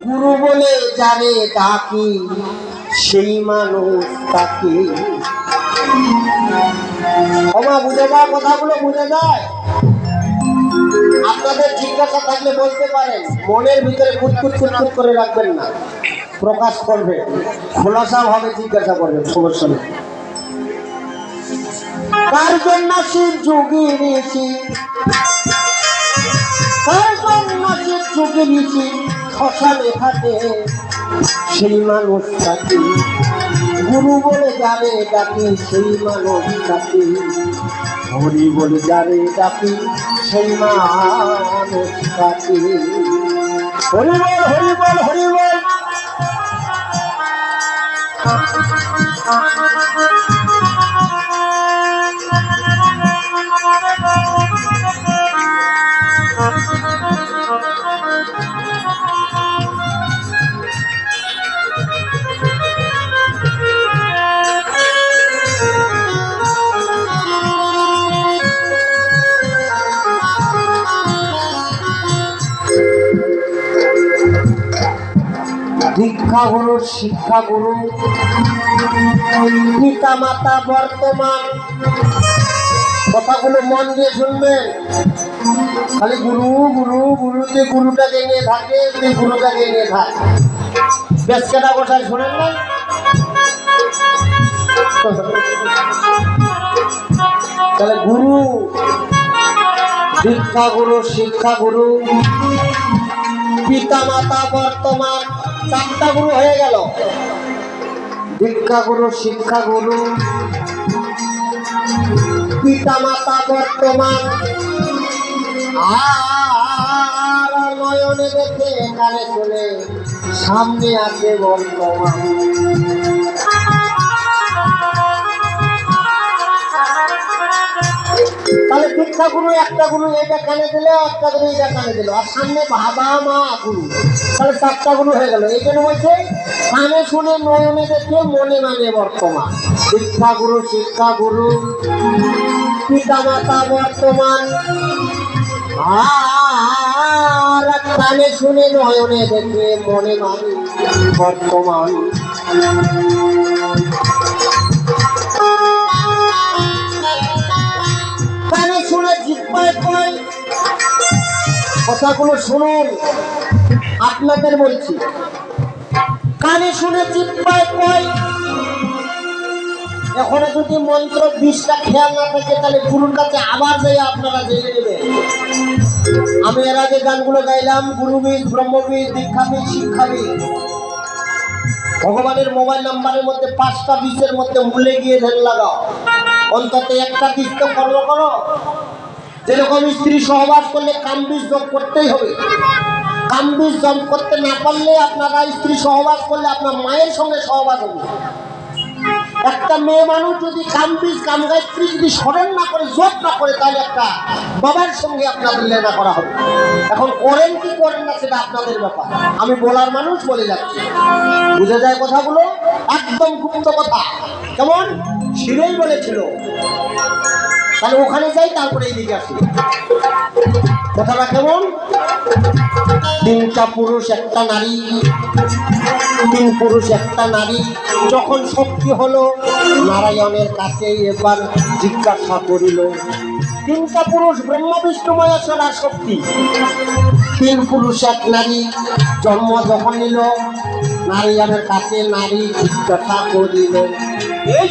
গুরু বলে যারে ডাকি, সেই মানুষ তাকে। ক্ষমা বুঝে যায় কথাগুলো বুঝে যায়? আপনাদের জিজ্ঞাসা থাকলে বলতে পারেন, মনের ভিতরে কুটকুট কুটকুট করে রাখবেন না। প্রকাশ করবে খোলাসা ভাবে জিজ্ঞাসা করবেন সমস্যা নেই কার জন্য শিব যোগী ঋষি কার জন্য শিব যোগী ঋষি শ্মশানে থাকে সেই মানুষটাকে গুরু বলে যারে ডাকি, সেই মানুষটাকে হরি বলে যারে ডাকি, সেই মানুষটাকে। হরি দীক্ষা গুরু শিক্ষা গুরু পিতা মাতা বর্তমান। কথাগুলো মন দিয়ে শুনবেন খালি গুরু গুরু গুরুতে গুরুটাকে নিয়ে থাকে তুই গুরুটাকে নিয়ে থাক। বেশ কেটা কোথায় শোনেন না? তাহলে গুরু দীক্ষা গুরু শিক্ষা গুরু পিতা মাতা বর্তমান। চারটা গুরু হয়ে গেল। দীক্ষা গুরু শিক্ষা গুরু পিতা মাতা বর্তমান। আর নয়নে দেখে কানে শুনে সামনে আছে বর্তমান। দীক্ষা গুরু, একটা গুরু এটা কানে দিল, একটা গুরু এটা কানে দিল। আর সামনে বাবা, মা, গুরু। তাহলে চারটা গুরু হয়ে গেল। এই জন্য বলছে, কানে শুনে নয়নে দেখে মনে মানে বর্তমান। দীক্ষা গুরু, শিক্ষা গুরু। পিতা মাতা বর্তমান। আর কানে শুনে নয়নে দেখে মনে মানে বর্তমান। কথাগুলো শুনুন। আপনাদের বলছি। কানে শুনে জিব্বায় কয় এখনও যদি মন্ত্র বিষটা খেয়াল না থাকে, তাহলে গুরুর কাছে আবার যাই, আপনারা জেনে নেবেন। আমি এর আগে গানগুলো গাইলাম গুরুবীজ ব্রহ্মবীজ দীক্ষাবীজ শিক্ষাবীজ ভগবানের মোবাইল নাম্বারের মধ্যে পাঁচটা বীজের মধ্যে ভুলে গিয়ে ধ্যান লাগাও। অন্তত একটা বীজ তো কর্ম করো। যেরকম স্ত্রী সহবাস করলে কামবিষ যোগ করতেই হবে। কাম বীজ যোগ করতে না পারলে আপনারা স্ত্রী সহবাস করলে আপনার মায়ের সঙ্গে সহবাস হবে। একটা মেয়ে মানুষ যদি কাম বীজ কাম গায়ত্রী যদি স্মরণ না করে, যোগ না করে, তাহলে একটা বাবার সঙ্গে আপনাদের লেনা করা হবে। এখন করেন কি করেন না, সেটা আপনাদের ব্যাপার। আমি বলার মানুষ বলে যাচ্ছি। বুঝে যায় কথাগুলো? একদম গুপ্ত কথা। কেমন? শিরেই বলেছিল। তাহলে ওখানে যাই, তারপরে এইদিকে আসি। কথাটা কেমন? তিনটা পুরুষ, একটা নারী। তিন পুরুষ, একটা নারী। যখন শক্তি হলো, নারায়ণের কাছে এবার জিজ্ঞাসা করিল, তিনটা পুরুষ ব্রহ্ম, বিষ্ণু মহেশ্বর শক্তি। তিন পুরুষ, এক নারী। জন্ম যখন নিল, নারায়ণের কাছে নারী জিজ্ঞাসা করিল, এই